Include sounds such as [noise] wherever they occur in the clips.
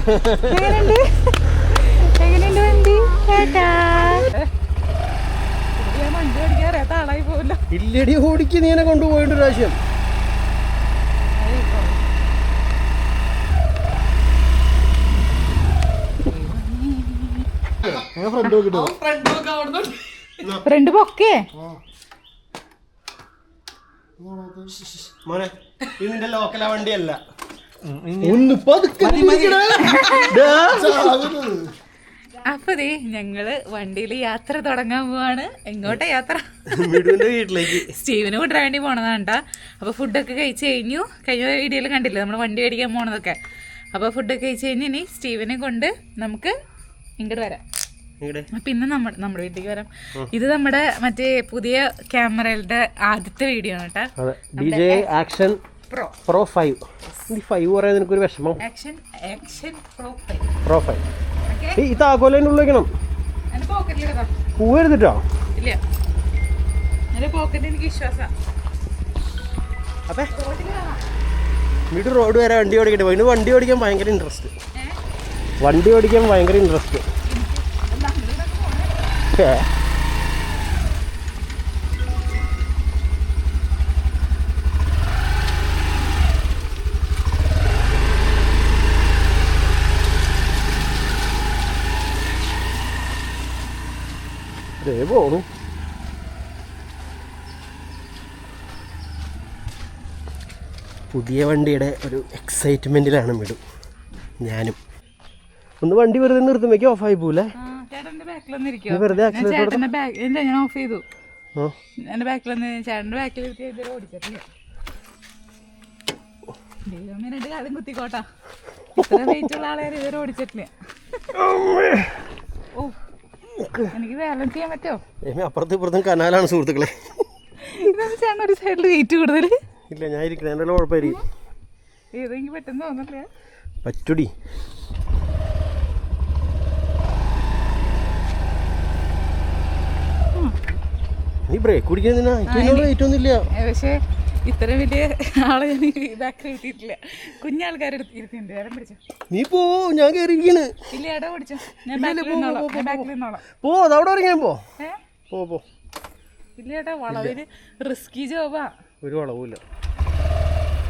എങ്ങനെയുണ്ട്? വണ്ടി? ഇല്ലടി ഓടിക്ക്. നീനെ കൊണ്ടുപോയിട്ട് ഒരു പ്രാവശ്യം. ഫ്രണ്ട് പൊക്കേ? മോനെ ഇതിന്റെ ലോക്കല ലോക്കലാ വണ്ടിയല്ല. ഒന്ന് പതുക്കെ ഇരിക്കടാ. [laughs] ഡാ. അപ്പൊ ദേ ഞങ്ങൾ വണ്ടിയിൽ യാത്ര തുടങ്ങാൻ പോവാണ്. എങ്ങോട്ടാ യാത്ര? വീട്ടിലേക്ക്. സ്റ്റീവിന് കൂട്ടാൻ വേണ്ടി പോണതാണ്ടാ അപ്പൊ ഫുഡൊക്കെ കഴിച്ചു കഴിഞ്ഞു. കഴിഞ്ഞ വീഡിയോയിൽ കണ്ടില്ലേ നമ്മൾ വണ്ടി മേടിക്കാൻ പോണതൊക്കെ. അപ്പൊ ഫുഡൊക്കെ കഴിച്ചു കഴിഞ്ഞ് ഇനി സ്റ്റീവിനെ കൊണ്ട് നമുക്ക് ഇങ്ങോട്ട് വരാം. പിന്നെ നമ്മുടെ നമ്മുടെ വീട്ടിലേക്ക് വരാം. ഇത് നമ്മുടെ മറ്റേ പുതിയ ക്യാമറയുടെ ആദ്യത്തെ വീഡിയോ ആണ് കേട്ടോ ആക്ഷൻ പ്രോ പ്രോ ഫൈവ് ഈ ഫൈവ് പറയാൻ നിനക്കൊരു വിഷമം. Action action pro pro five ഈ താക്കോലിന്റെ ഉള്ളിൽ വെക്കണം. പോക്കറ്റിലിടാം പൂവരുതിട്ടോ ഇല്ല. എനിക്ക് വിശ്വാസം. അപ്പേ. വീട് റോഡ് വരെ വണ്ടി ഓടിക്കട്ടെ. വീണ്ടും വണ്ടി ഓടിക്കാൻ ഭയങ്കര ഇൻട്രസ്റ്റ് വണ്ടി ഓടിക്കാൻ ഭയങ്കര ഇൻട്രസ്റ്റ് ദേ പോണു പുതിയ വണ്ടിയുടെ ഒരു എക്സൈറ്റ്മെന്റിലാണ് മിടും. ഞാനും. ഒന്ന് വണ്ടി വെറുതെ നിർത്തുമ്പോ ഓഫായി പോലേ വെറുതെ ഞാൻ ഓഫ് ചെയ്തു. ബാക്കിൽ ഇതുവരെ ഓടിച്ചിട്ടില്ല. ദൈവമേ രണ്ട് കാലം കുത്തിക്കോട്ടാ. ഇത്ര ആളെ ഇതുവരെ ഓടിച്ചിട്ടില്ല. ഓ. എനിക്ക് ബാലൻസ് ചെയ്യാൻ പറ്റോ ഏമി അപ്പുറത്തും ഇപ്പുറത്തും കനാലാണ് സുഹൃത്തുക്കളെ. ഇതെന്ന് ഒരു സൈഡിൽ വെയിറ്റ് കൂടുതൽ ഇല്ല ഞാൻ ഇരിക്കണേ. എന്റെ കുഴപ്പമായിരിക്കും ഏതെങ്കിലും പറ്റുന്ന തോന്നില്ല? പറ്റുടി. നീ ബ്രേക്ക് കുടിക്കുന്നതിനാ ഏറ്റവും ഒന്നുമില്ല. പക്ഷേ ഇത്ര വലിയ ആളെ ഞാൻ ഇതാക്കി ഇരുത്തിയിട്ടില്ല കുഞ്ഞാൾക്കാരെ ഇരുത്തിണ്ട് ഇടം പിടിച്ചോ. നീ പോ ഞാൻ കയറിയിരിക്കണ് ഇല്ല ഇടം പിടിച്ചോ. ഞാൻ ബാക്കിൽ നിന്നോളാം ബാക്കിൽ നിന്നോളാം പോ അതവിടെ ഇറങ്ങിയാൻ പോ പോ പോ. ഇല്ല ഏട്ടാ വളവിന് റിസ്കി ജോബാ ഒരു വളവുമില്ല.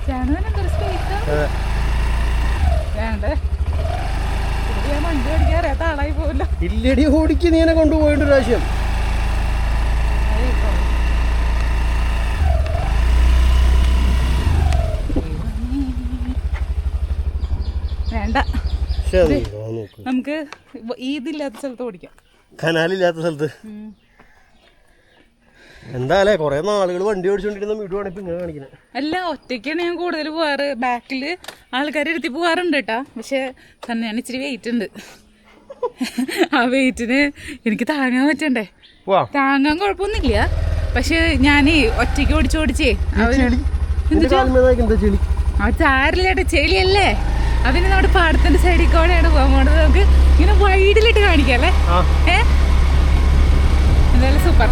ചേട്ടനെന്താ റിസ്കി വേണ്ടേ? വണ്ടി ഓടിക്കാൻ അറിയാത്ത ആളായി പോവില്ല. ഇല്ലടി ഓടിക്ക്. നീ എന്നെ കൊണ്ടുപോയിട്ട് പ്രാവശ്യം. വേണ്ട. നമുക്ക് ഈദില്ലാത്ത ഇതില്ലാത്ത സ്ഥലത്ത് ഓടിക്കാം. കനാലില്ലാത്ത സ്ഥലത്ത്? എന്താലേ കുറെ നാളുകൾ വണ്ടി ഓടിച്ചോണ്ടിരുന്ന വീടുവാണ് ഇപ്പൊ ഇങ്ങനെ കാണിക്കുന്നത് അല്ല ഒറ്റയ്ക്കാണ് ഞാൻ കൂടുതൽ പോവാറ്. ബാക്കിൽ ആൾക്കാർ ഇരുത്തി പോവാറുണ്ട് കേട്ടാ. പക്ഷെ തന്നെ ഞാൻ ഇച്ചിരി വെയിറ്റ് ഉണ്ട്. ആ വെയിറ്റിന് എനിക്ക് താങ്ങാൻ പറ്റണ്ടേ? താങ്ങാൻ കുഴപ്പമൊന്നുമില്ല. പക്ഷെ ഞാൻ ഒറ്റയ്ക്ക് ഓടിച്ചോടിച്ചേ ആ ചാരിലിട്ട് ചെളിയല്ലേ? അതിന് നമ്മുടെ പാടത്തിന്റെ സൈഡിൽ കൂടെയാണ് പോകുന്നത് നമുക്ക് ഇങ്ങനെ വൈഡിലിട്ട് കാണിക്കല്ലേ എന്തായാലും സൂപ്പർ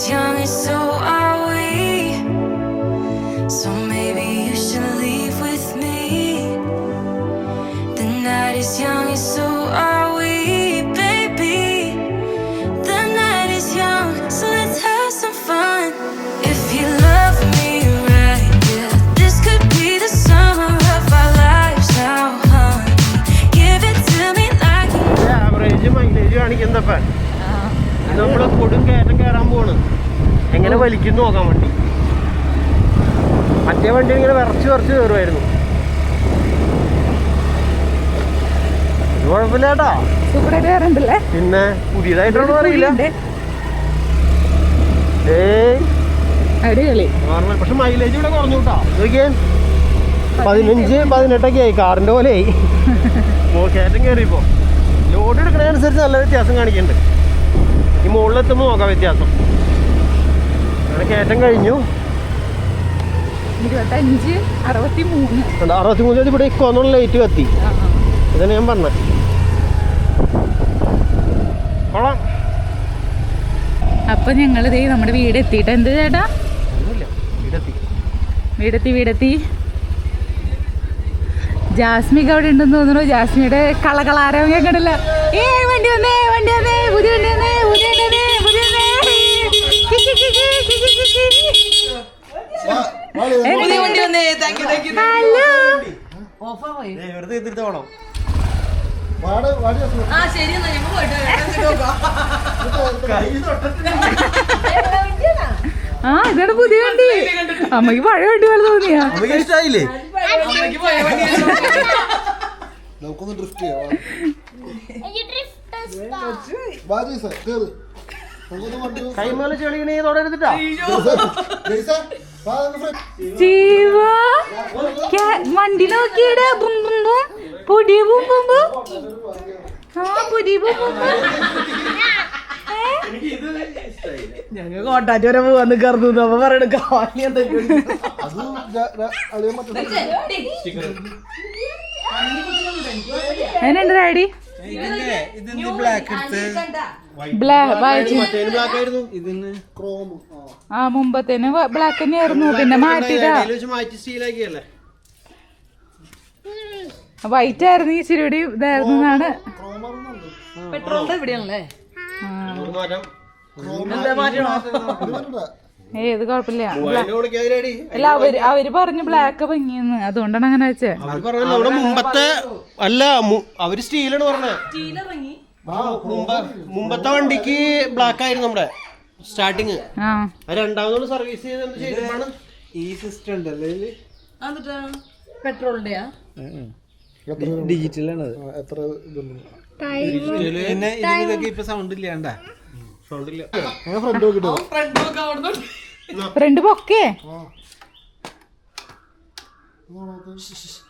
Young and so നമ്മൾ കൊടും കയറ്റം കയറാൻ പോണ് എങ്ങനെ വലിക്കും നോക്കാൻ വണ്ടി. മറ്റേ വണ്ടി ഇങ്ങനെ വിറച്ച് വിറച്ച് കയറുമായിരുന്നു കുഴപ്പമില്ലാട്ടാ പിന്നെ പുതിയതായിട്ടൊന്നും അറിയില്ല. പക്ഷെ മൈലേജ് ഇവിടെ കുറഞ്ഞു കേട്ടോ. നോക്കിയേ. പതിനഞ്ച്. പതിനെട്ടൊക്കെ ആയി. കാറിന്റെ പോലെ ആയി. [laughs] കയറ്റം കയറിയപ്പോൾ ലോഡ് എടുക്കുന്നതിനനുസരിച്ച് നല്ല വ്യത്യാസം കാണിക്കുന്നുണ്ട്. ഈ മുകളിലെത്തുമ്പോൾ നോക്കാം വ്യത്യാസം. അങ്ങനെ കയറ്റം കഴിഞ്ഞു. ഇരുപത്തഞ്ച് അറുപത്തി മൂന്ന് ഉണ്ട് അറുപത്തി മൂന്ന് ഇവിടെ ഇക്കോന്നുള്ള ലൈറ്റ് കത്തി അതന്നെ. ഇതാണ് ഞാൻ പറഞ്ഞത്. കൊള്ളാം. അപ്പൊ ഞങ്ങൾ നമ്മുടെ വീട് എത്തിയിട്ട് എന്ത് ചേട്ടാ? വീടെത്തി. വീടെത്തി ജാസ്മിക്ക് അവിടെ ഉണ്ടെന്ന് തോന്നുന്നു. ജാസ്മിയുടെ കളകളാരം കേട്ടില്ല ഏ വണ്ടി വന്നേ ഹലോ? ഏയ് വെറുതെ എത്തിട്ട് വേണം കൈ തൊട്ടിട്ട് ആ ഇതാണ് പുതിയ വണ്ടി. അമ്മയ്ക്ക് പഴയ വണ്ടി പോലെ തോന്നിയാ. അമ്മയ്ക്ക് ഇഷ്ടായില്ലേ? നമുക്കൊന്ന് ഡ്രിഫ്റ്റ് ചെയ്യാം വണ്ടി കൈമേലെ ചെളിയണേ തുടരുന്നിട്ടാ ജയ്സ വാ നമുക്ക് ഫ്രണ്ട് ജീവ ക്യാ- വണ്ടി നോക്കിയിട. Boom boom boom. പൊടി ബും ബും ബും. ആ പൊടി? ഞങ്ങൾ കോട്ടാറ്റ് വരെ പോവാന്ന് കറന്നു അപ്പൊ പറയണ കാലി എന്തൊക്കെ അത് ര- ര- അളിയൻ മറ്റേ അതിനുണ്ട് ഡാഡി ബ്ലാക്ക് എടുത്ത്. ബ്ലാക്ക് മറ്റേന് ബ്ലാക്ക് ആയിരുന്നു. ഇതിന് ക്രോം ആ. മുമ്പത്തേന് ബ്ലാക്ക് തന്നെയായിരുന്നു. പിന്നെ മാറ്റിയതാ. വൈറ്റ് ആയിരുന്നു ഈ ചിരിയുടെ ഇതായിരുന്നു എന്നാണ്. പെട്രോളിന്റെ എവിടെയാണല്ലേ മാറ്റണോ? വരണ്ട കുഴപ്പമില്ല. അല്ല അവർ അവർ പറഞ്ഞു ബ്ലാക്ക് ഭംഗിയെന്ന്. അതുകൊണ്ടാണ് അങ്ങനെ വെച്ചേ. മുമ്പത്തെ അല്ല അവർ സ്റ്റീലാണ് പറഞ്ഞത്. മുമ്പ മുമ്പത്തെ വണ്ടിക്ക് ബ്ലാക്ക് ആയിരുന്നു നമ്മുടെ സ്റ്റാർട്ടിങ് ആ. രണ്ടാമതോട് സർവീസ് ചെയ്ത് ഈ സിസ്റ്റം ഉണ്ടല്ലേ പെട്രോളിന്റെയാ ഡിജിറ്റൽ ആണ് എത്ര പിന്നെ ഇതൊക്കെ ഇപ്പൊ സൗണ്ട് ഇല്ലാണ്ടാ ഫ്രണ്ട് പൊക്കേ.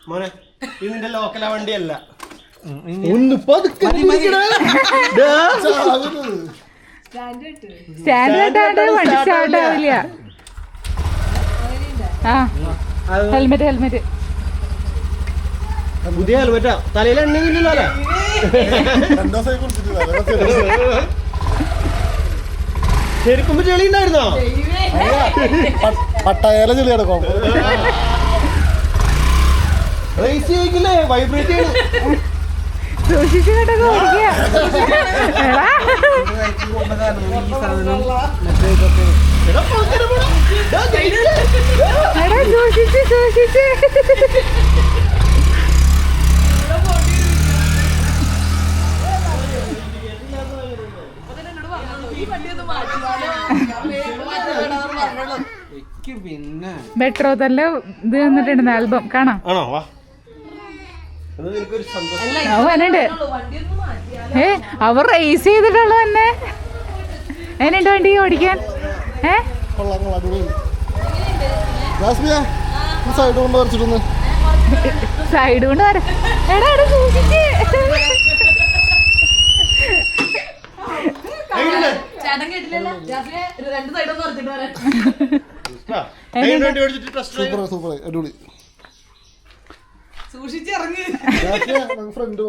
മോനെ ഇത് നിന്റെ ലോക്കലാ വണ്ടിയല്ല. ഒന്ന് പതുക്കെ ദാ. ചാകരുത്. സ്റ്റാൻഡ് വണ്ടി സ്റ്റാർട്ട് ആവില്ല. ആ. ഹെൽമെറ്റ് ഹെൽമെറ്റ് പുതിയ ഹെൽമെറ്റാ തലയിൽ എണ്ണയൊന്നുമില്ലല്ലോ അല്ലേ [laughs] രണ്ടു ദിവസമായി കുടിച്ചിട്ടില്ല അതൊക്കെ ശരിക്കും ചെളി ഉണ്ടായിരുന്നോ? പട്ടയേല പട്ടായാല ചെളി കിടക്കും റേസ് ചെയ്യിക്കില്ലേ വൈബ്രേറ്റ് ചെയ്യണം. സൂക്ഷിച്ചു കേട്ടൊക്കെ ഓടിക്കുക. എടാ. ഈ സാധനം മറ്റേ ഇതൊക്കെ എടാ, പോക്കറ്റ് പോടാ. ദാ, ജയിച്ച്. എടാ സൂക്ഷിച്ച് സൂക്ഷിച്ച് മെട്രോ തന്നെ ഇത് വന്നിട്ടുണ്ട് ആൽബം കാണാം. ആണോ? വാ. ഏ അവർ റേസ് ചെയ്തിട്ടുള്ളത് തന്നെ. എന്നുണ്ട് വണ്ടി ഓടിക്കാൻ? ഏ? സൈഡ് കൊണ്ട് വരച്ചിട്ടൊന്ന്. [laughs] സൈഡ് കൊണ്ട് വര. എടാ എടാ സൂക്ഷിച്ച് ചേട്ടൻ കേട്ടില്ലല്ലോ? രണ്ട് സൈഡൊന്നും ഉറച്ചിട്ട് വരാൻ സൂപ്പർ സൂപ്പർ. അടിപൊളി. സൂക്ഷിച്ച് ഇറങ്ങി ജാസ്മിയ നമുക്ക് ഫ്രണ്ട്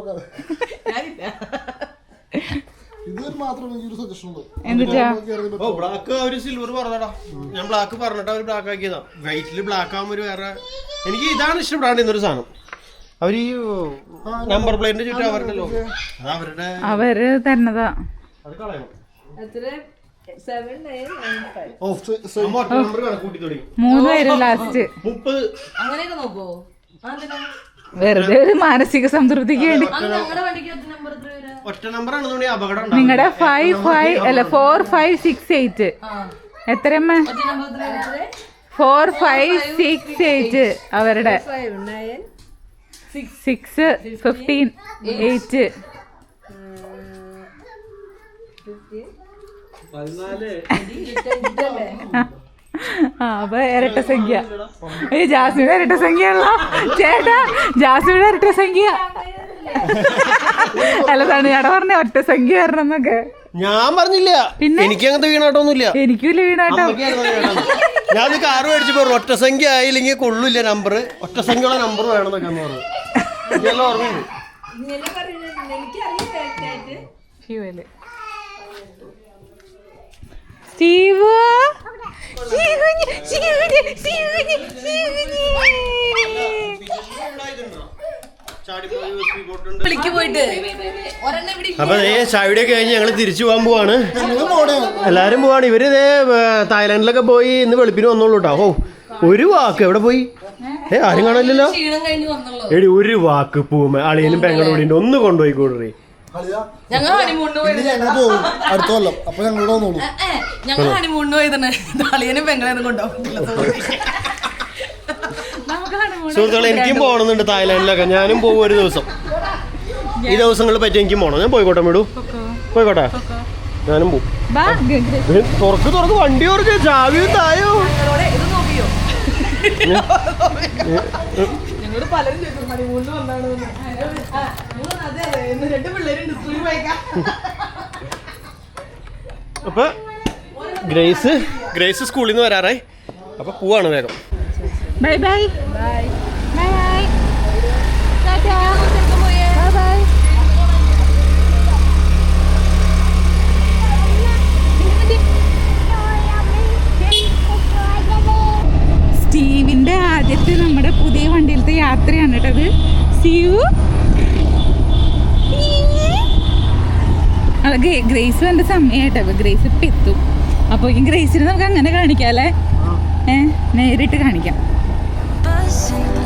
ഇത് മാത്രം എനിക്കൊരു സജഷൻ ഉണ്ട്. ഓ ബ്ലാക്ക് അവർ സിൽവർ പറഞ്ഞടാ ഞാൻ ബ്ലാക്ക് പറഞ്ഞിട്ട് അവർ ബ്ലാക്ക് ആക്കിയതാ. വൈറ്റിൽ ബ്ലാക്ക് ആകുമ്പോ ഒരു വേറെ എനിക്ക് ഇതാണ് ഇഷ്ടപ്പെടാണ്ട് ഇന്നൊരു സാധനം. അവർ ഈ നമ്പർ പ്ലേറ്റിന്റെ ചുറ്റും അത് അവരുടെ അവർ തന്നതാ അത് കളയണം. മൂന്ന് പേരും ലാസ്റ്റ് അങ്ങനെയൊക്കെ നോക്കോ വെറുതെ ഒരു മാനസിക സംതൃപ്തിക്ക് വേണ്ടി. ഞങ്ങളുടെ വണ്ടിക്ക് എത്ര നമ്പർ എത്ര വരാ? ഒറ്റ നമ്പർ ആണെന്നുണ്ടെങ്കിൽ അപകടം ഉണ്ടാവും നിങ്ങളുടെ ഫൈവ് ഫൈവ് അല്ല ഫോർ ഫൈവ് സിക്സ് എയ്റ്റ് എത്രയമ്മ ഒറ്റ നമ്പർ എത്ര വരാ? ഫോർ ഫൈവ് സിക്സ് എയ്റ്റ് അവരുടെ. സിക്സ് ഫിഫ്റ്റീൻ എയ്റ്റ് പതിനാല് ആ അപ്പൊ ഇരട്ട സംഖ്യ. ഈ ജാസ്മിയുടെ ഇരട്ട സംഖ്യ ഉള്ള ചേട്ടാ ജാസ്മിയുടെ ഇരട്ട സംഖ്യ. അല്ല തണിയാട പറഞ്ഞ ഒറ്റ സംഖ്യ വരണം എന്നൊക്കെ. ഞാൻ പറഞ്ഞില്ല. പിന്നെ? എനിക്ക് അങ്ങനത്തെ വീണാട്ടൊന്നുമില്ല. എനിക്കും വീണാട്ടോ. ഞാൻ കാറ് മേടിച്ചു പറഞ്ഞു, ഒറ്റ സംഖ്യ ആയില്ലെങ്കിൽ കൊള്ളില്ല നമ്പർ ഒറ്റ സംഖ്യയുള്ള നമ്പർ വേണമെന്നൊക്കെ പറഞ്ഞു. എനിക്കെല്ലാം ഓർമ്മയുണ്ട്. ഫ്യൂവൽ ശിവന്. വിളിക്ക് പോയിട്ട്. അപ്പൊ ദേ ചായയുടെ കഴിഞ്ഞ് ഞങ്ങൾ തിരിച്ചു പോകാൻ പോവാണ്. ഞങ്ങൾ എല്ലാരും പോവാണ്. ഇവർ ഇതേ തായ്ലാന്റിലൊക്കെ പോയി ഇന്ന് വെളുപ്പിന് വന്നോളൂ കേട്ടോ ഓ ഒരു വാക്ക് എവിടെ പോയി? ഏ ആരും കാണില്ലല്ലോ എടി ഒരു വാക്ക് പൂമ അളിയനും പെങ്ങളും കൂടി ഒന്ന് കൊണ്ടുപോയി കൂടറി ഞങ്ങൾ ഹണിമൂണിന് ഞങ്ങൾ പോകും. അടുത്ത കൊല്ലം. അപ്പൊ വന്നോളൂ. ഞങ്ങൾ ഹണിമൂണിന് പോയതാണ്. താളിയനും പെങ്ങളെയൊന്നും കൊണ്ടുപോകില്ല സുഹൃത്തുക്കളെ എനിക്കും പോകണമെന്നുണ്ട് തായ്ലാൻഡിലൊക്കെ. ഞാനും പോകും ഒരു ദിവസം. ഈ ദിവസങ്ങളിൽ പറ്റി എനിക്കും പോകണം ഞാൻ പോയിക്കോട്ടെ വിടൂ പോയിക്കോട്ടെ. ഞാനും പോകും തുറക്ക് തുറക്ക്. വണ്ടി തുറക്ക്. ചാവിയും തായോ? ഇത് നോക്കിയോ? ഞങ്ങളോട് പലരും ചോദിക്കും ഹണിമൂണിന് വന്നാണ് അപ്പൊ ഗ്രേസ് ഗ്രേസ് സ്കൂളിൽ നിന്ന് വരാറായി. അപ്പൊ പോവാണ് വേഗം bye bye bye. Bye tata bye bye സ്റ്റീവിന്റെ ആദ്യത്തെ നമ്മുടെ പുതിയ വണ്ടിയിലത്തെ യാത്രയാണ് കേട്ടത് സ്റ്റീവ് അത് ഗ്രേ- ഗ്രേസ് വന്ന സമയമായിട്ടോ അപ്പൊ ഗ്രേസ് ഇപ്പം എത്തും അപ്പോൾ ഈ ഗ്രേസിനെ നമുക്ക് അങ്ങനെ കാണിക്കാം അല്ലേ ഏ നേരിട്ട് കാണിക്കാം.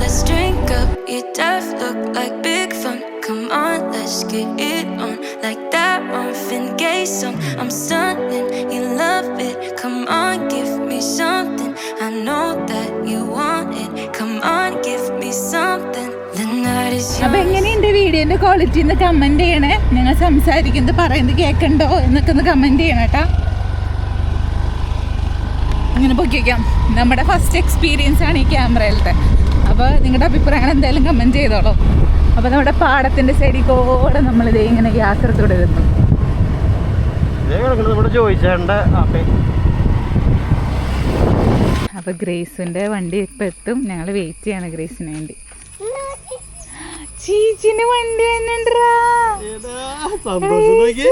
Let's drink up. Your death look like big fun. Come on, let's get it on. Like that Marvin Gaye song. I'm stunning, you love it. Come on, give me something. I know that you want അപ്പൊ എങ്ങനെ എങ്ങനെയുണ്ട് വീഡിയോന്റെ quality എന്ന് comment ചെയ്യണേ? നിങ്ങൾ സംസാരിക്കുന്നത് പറയുന്നത് കേക്കണ്ടോ എന്നൊക്കെ ഒന്ന് കമന്റ് ചെയ്യണം കേട്ടാ. അങ്ങനെ പൊക്കിക്കാം നമ്മുടെ ഫസ്റ്റ് എക്സ്പീരിയൻസ് ആണ് ഈ ക്യാമറയിലത്തെ. അപ്പോൾ നിങ്ങളുടെ അഭിപ്രായങ്ങൾ എന്തായാലും കമന്റ് ചെയ്തോളൂ. അപ്പോൾ നമ്മുടെ പാടത്തിന്റെ സൈഡിൽ കൂടെ നമ്മൾ ഇതേ ഇങ്ങനെ യാത്ര തുടരുന്നു അപ്പോൾ ഗ്രേസിന്റെ വണ്ടി ഇപ്പൊ എത്തും. ഞങ്ങൾ വെയിറ്റ് ചെയ്യാണ് ഗ്രേസിന് വേണ്ടി. ചീച്ചിന്റെ വണ്ടി വന്നിട്ടാ സന്തോഷം നോക്കി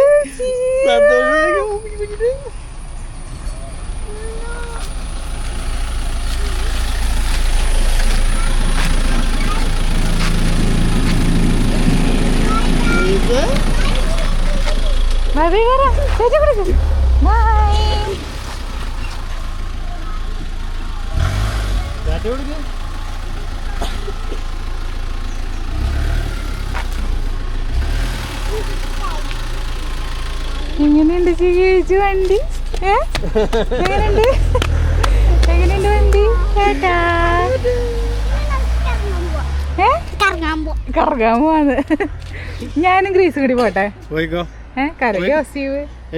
സന്തോഷം നോക്കി. ഇത് ബൈ ബൈ ചേച്ചി കൊടുക്കും ബൈ കൊടുക്ക്. എങ്ങനെയുണ്ട് ചേച്ചി വണ്ടി? എങ്ങനെയുണ്ട്? എങ്ങനെയുണ്ട് വണ്ടി? കറങ്ങാൻ പോവാന്ന്. ഞാനും ഗ്രീസ് കൂടി പോട്ടെ?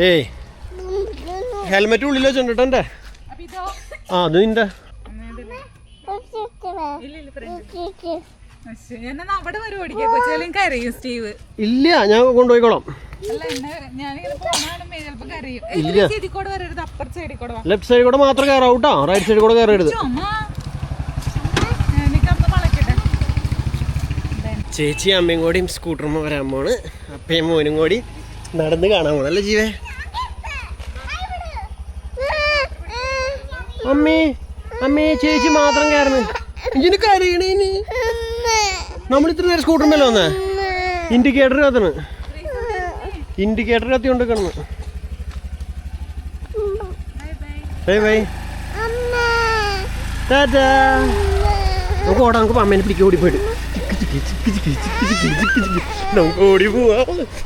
ഏയ്. ഹെൽമെറ്റ് ഉള്ളിൽ വെച്ചിട്ടുണ്ട് എന്റെ ആ അത് നിന്റെ. ഇല്ല ഞാൻ കൊണ്ടുപോയിക്കോളാം. ലെഫ്റ്റ് സൈഡിൽ കൂടെ മാത്രം കയറാവും കേട്ടോ റൈറ്റ് സൈഡിൽ കൂടെ കയറരുത് ചേച്ചി അമ്മയും കൂടിയും സ്കൂട്ടറുമ്മ വരാൻ പോണ്. അപ്പയും മോനും കൂടി നടന്ന് കാണാൻ പോണല്ലേ ജീവേ? അമ്മേ അമ്മേ ചേച്ചി മാത്രം കയറണ് ഇങ്ങനെ കരയണേന് നമ്മൾ ഇത്ര നേരം സ്കൂട്ടറുമല്ലോ വന്നേ? ഇൻഡിക്കേറ്റർ കത്തണ്. ഇൻഡിക്കേറ്റർ കത്തി കൊണ്ട് കിടന്ന്. ബൈ ബൈ നമുക്ക് ഓടാം നമുക്ക് അമ്മേനെ പിടിക്കാൻ ഓടി പോയിട്ട്. നമുക്ക് ഓടി പോവാ.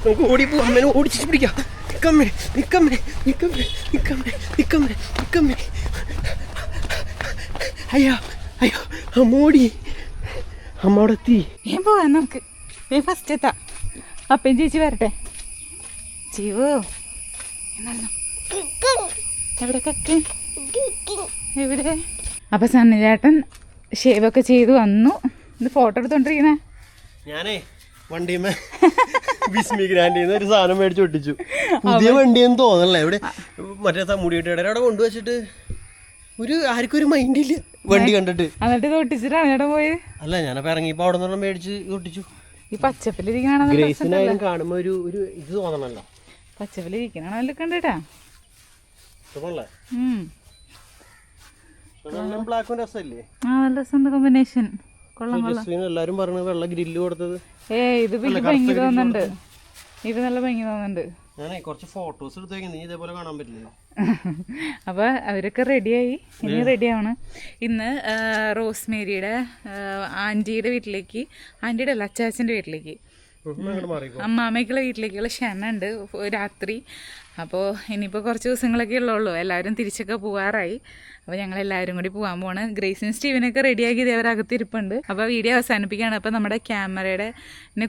നമുക്ക് ഓടി പോവാ. അമ്മേനെ ഓടിച്ചു പിടിക്കാം. നിക്കമ്മേ നിക്കമ്മേ നിക്കമ്മേ നിക്കമ്മേ നിക്കമ്മേ നിക്കമ്മേ. അയ്യോ അയ്യോ അമ്മോടി അമ്മോടെത്തി ഞാൻ പോവാ നമുക്ക് ഫസ്റ്റ് എത്താം. അപ്പം ചേച്ചി വരട്ടെ. എന്നാലും. എവിടെ കക്ക്? എവിടെ? അപ്പൊ സണ്ണിചേട്ടൻ ഷേവൊക്കെ ചെയ്ത് വന്നു. ഇത് ഫോട്ടോ എടുത്തോണ്ടിരിക്കണേ ഞാനേ വണ്ടിമേ ബിസ്മി ഗ്രാൻഡിന്ന് ഒരു സാധനം മേടിച്ച് ഒട്ടിച്ചു. പുതിയ വണ്ടിയെന്ന് തോന്നല്ലേ ഇവിടെ മറ്റേ മുടിയിട്ട് അവിടെ കൊണ്ടുവച്ചിട്ട് ഒരു ആർക്കും ഒരു മൈൻഡ് ഇല്ല. വണ്ടി കണ്ടിട്ട്. എന്നിട്ട് ഒട്ടിച്ചിട്ടാണ് പോയത്? അല്ല ഞാനപ്പോ ഇറങ്ങിയപ്പോ അവിടെ നിന്ന് മേടിച്ച് ഒട്ടിച്ചു. ഈ പച്ചപ്പിലിരിക്കണ ഗ്രേസിനായാലും കാണുമ്പോ ഒരു ഒരു ഇത് തോന്നണല്ലോ. കണ്ടിട്ടാ? സുഖമല്ലേ ഉം. ബ്ലാക്കും രസമില്ലേ? ആ നല്ല രസമുണ്ട് കോമ്പിനേഷൻ എല്ലാരും പറഞ്ഞത് വെള്ള ഗ്രില്ല് കൊടുത്തത്. ഏ ഇത് വലിയ ഭംഗി തോന്നുന്നുണ്ട്. ഇത് നല്ല ഭംഗി തോന്നുന്നുണ്ട്. ഞാനേ കുറച്ച് ഫോട്ടോസ് എടുത്തേക്ക്. നീ ഇതേപോലെ കാണാൻ പറ്റില്ലല്ലോ. [laughs] അപ്പൊ അവരൊക്കെ റെഡിയായി ഇനി റെഡി ആവണം ഇന്ന് റോസ്മേരിയുടെ ആന്റിയുടെ വീട്ടിലേക്ക് ആന്റിയുടെ അല്ല അച്ചാച്ചന്റെ വീട്ടിലേക്ക്. അമ്മാമ്മയ്ക്കുള്ള വീട്ടിലേക്കുള്ള ക്ഷണ ഉണ്ട് രാത്രി. അപ്പോൾ ഇനിയിപ്പോൾ കുറച്ച് ദിവസങ്ങളൊക്കെ ഉള്ളൂ എല്ലാവരും തിരിച്ചൊക്കെ പോകാറായി അപ്പോൾ ഞങ്ങൾ എല്ലാവരും കൂടി പോകാൻ പോവാണ്. ഗ്രേസിനും സ്റ്റീവിനൊക്കെ റെഡിയാക്കി ഇതേവരകത്ത് ഇരിപ്പുണ്ട് അപ്പോൾ വീഡിയോ അവസാനിപ്പിക്കുകയാണ്. അപ്പോൾ നമ്മുടെ ക്യാമറയുടെ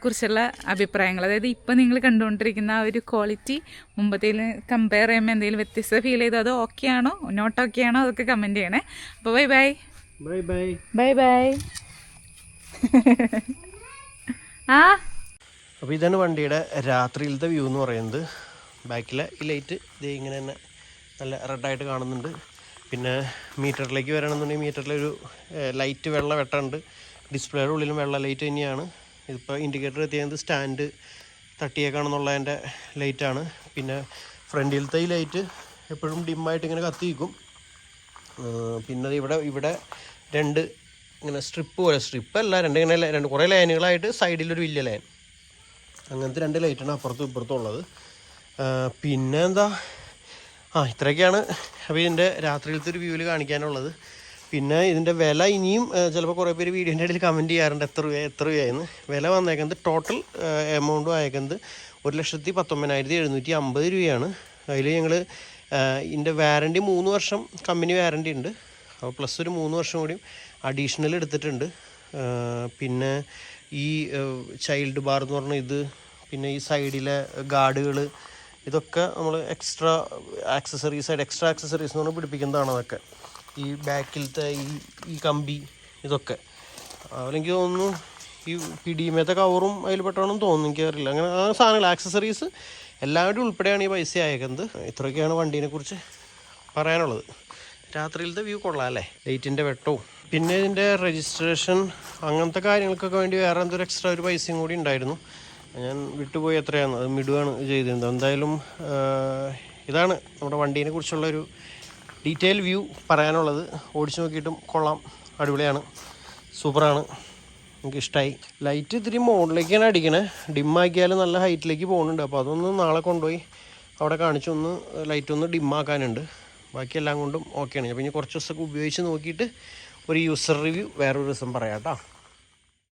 കുറിച്ചുള്ള അഭിപ്രായങ്ങൾ. അതായത് ഇപ്പോൾ നിങ്ങൾ കണ്ടുകൊണ്ടിരിക്കുന്ന ആ ഒരു ക്വാളിറ്റി മുമ്പത്തേൽ കമ്പയർ ചെയ്യുമ്പോൾ എന്തെങ്കിലും വ്യത്യസ്ത ഫീൽ ചെയ്തോ? അത് ഓക്കെ ആണോ? നോട്ട് ഓക്കെ ആണോ? അതൊക്കെ കമന്റ് ചെയ്യണേ. അപ്പോൾ bye bye bye bye bye bye ആ? അപ്പോൾ ഇതാണ് വണ്ടിയുടെ രാത്രിയിലത്തെ വ്യൂ എന്ന് പറയുന്നത്. ബാക്കിലെ ഈ ലൈറ്റ് ഇതേ ഇങ്ങനെ തന്നെ നല്ല റെഡായിട്ട് കാണുന്നുണ്ട്. പിന്നെ മീറ്ററിലേക്ക് വരണമെന്നുണ്ടെങ്കിൽ മീറ്ററിലൊരു ലൈറ്റ് വെള്ള വെട്ടമുണ്ട് ഡിസ്പ്ലേയുടെ ഉള്ളിലും വെള്ള ലൈറ്റ് തന്നെയാണ്. ഇതിപ്പോൾ ഇൻഡിക്കേറ്റർ എത്തിയത് സ്റ്റാൻഡ് തട്ടിയേക്കാണെന്നുള്ളതിന്റെ ലൈറ്റാണ് പിന്നെ ഫ്രണ്ടിലത്തെ ഈ ലൈറ്റ് എപ്പോഴും ഡിമ്മായിട്ട് ഇങ്ങനെ കത്തിക്കും പിന്നെ ഇവിടെ ഇവിടെ രണ്ട് ഇങ്ങനെ സ്ട്രിപ്പ് പോലെ സ്ട്രിപ്പ് അല്ല രണ്ട് ഇങ്ങനെ രണ്ട് കുറേ ലൈനുകളായിട്ട് സൈഡിലൊരു വലിയ ലൈൻ അങ്ങനത്തെ രണ്ട് ലൈറ്റാണ് അപ്പുറത്തും ഇപ്പുറത്തും ഉള്ളത്. പിന്നെ എന്താ ആ ഇത്രയൊക്കെയാണ്. അപ്പോൾ ഇതിന്റെ രാത്രിയിലത്തെ ഒരു വ്യൂവിൽ കാണിക്കാനുള്ളത്. പിന്നെ ഇതിന്റെ വില ഇനിയും ചിലപ്പോൾ കുറേ പേര് വീഡിയോന്റെ ഇടയിൽ കമന്റ് ചെയ്യാറുണ്ട്. എത്ര രൂപ എത്ര രൂപയായിരുന്നു വില വന്നേക്കുന്നത് ടോട്ടൽ എമൗണ്ടും ആയേക്കുന്നത് ഒരു ലക്ഷത്തി പത്തൊമ്പതിനായിരത്തി എഴുന്നൂറ്റി അമ്പത് രൂപയാണ്. അതിൽ ഞങ്ങൾ ഇതിന്റെ വാറന്റി മൂന്ന് വർഷം കമ്പനി വാറന്റി ഉണ്ട്. അപ്പോൾ പ്ലസ് ഒരു മൂന്ന് വർഷം കൂടിയും അഡീഷണൽ എടുത്തിട്ടുണ്ട്. പിന്നെ ഈ ചൈൽഡ് ബാർ എന്ന് പറഞ്ഞ ഇത് പിന്നെ ഈ സൈഡിലെ ഗാർഡുകൾ ഇതൊക്കെ നമ്മൾ എക്സ്ട്രാ ആക്സസറീസ് ആയിട്ട് എക്സ്ട്രാ ആക്സസറീസ് എന്ന് പറഞ്ഞാൽ പിടിപ്പിക്കുന്നതാണ് അതൊക്കെ. ഈ ബാക്കിലത്തെ ഈ ഈ കമ്പി ഇതൊക്കെ. അല്ലെങ്കിൽ തോന്നുന്നു ഈ പിടിമേത്തെ കവറും അതിൽ പെട്ടാണെന്ന് തോന്നുന്നു എനിക്കറിയില്ല. അങ്ങനെ ആ സാധനങ്ങൾ ആക്സസറീസ് എല്ലാവരും ഉൾപ്പെടെയാണ് ഈ പൈസ അയക്കുന്നത് ഇത്രയൊക്കെയാണ് വണ്ടീനെ കുറിച്ച് പറയാനുള്ളത്. രാത്രിയിലത്തെ വ്യൂ കൊള്ളാം അല്ലേ? ലൈറ്റിന്റെ വെട്ടവും. പിന്നെ ഇതിന്റെ രജിസ്ട്രേഷൻ അങ്ങനത്തെ കാര്യങ്ങൾക്കൊക്കെ വേണ്ടി വേറെ എന്തൊരു എക്സ്ട്രാ ഒരു പൈസയും കൂടി ഉണ്ടായിരുന്നു. ഞാൻ വിട്ടുപോയി എത്രയാണ് അത് മിടുവാണ് ചെയ്തിരുന്നത്. എന്തായാലും ഇതാണ് നമ്മുടെ വണ്ടീനെ കുറിച്ചുള്ള ഒരു ഡീറ്റെയിൽ വ്യൂ പറയാനുള്ളത്. ഓടിച്ചു നോക്കിയിട്ടും കൊള്ളാം. അടിപൊളിയാണ്. സൂപ്പറാണ്. എനിക്ക് ഇഷ്ടമായി ലൈറ്റ് ഇത്തിരി മുകളിലേക്കാണ് അടിക്കണേ. ഡിമ്മാക്കിയാലും നല്ല ഹൈറ്റിലേക്ക് പോകുന്നുണ്ട്. അപ്പോൾ അതൊന്ന് നാളെ കൊണ്ടുപോയി അവിടെ കാണിച്ചൊന്ന് ലൈറ്റ് ഒന്ന് ഡിമ്മാക്കാനുണ്ട് ബാക്കി എല്ലാം കൊണ്ടും ഓക്കെയാണ് അപ്പോൾ ഇനി കുറച്ച് ദിവസമൊക്കെ ഉപയോഗിച്ച് നോക്കിയിട്ട് ഒരു യൂസർ റിവ്യൂ വേറൊരു ദിവസം പറയാം കേട്ടോ.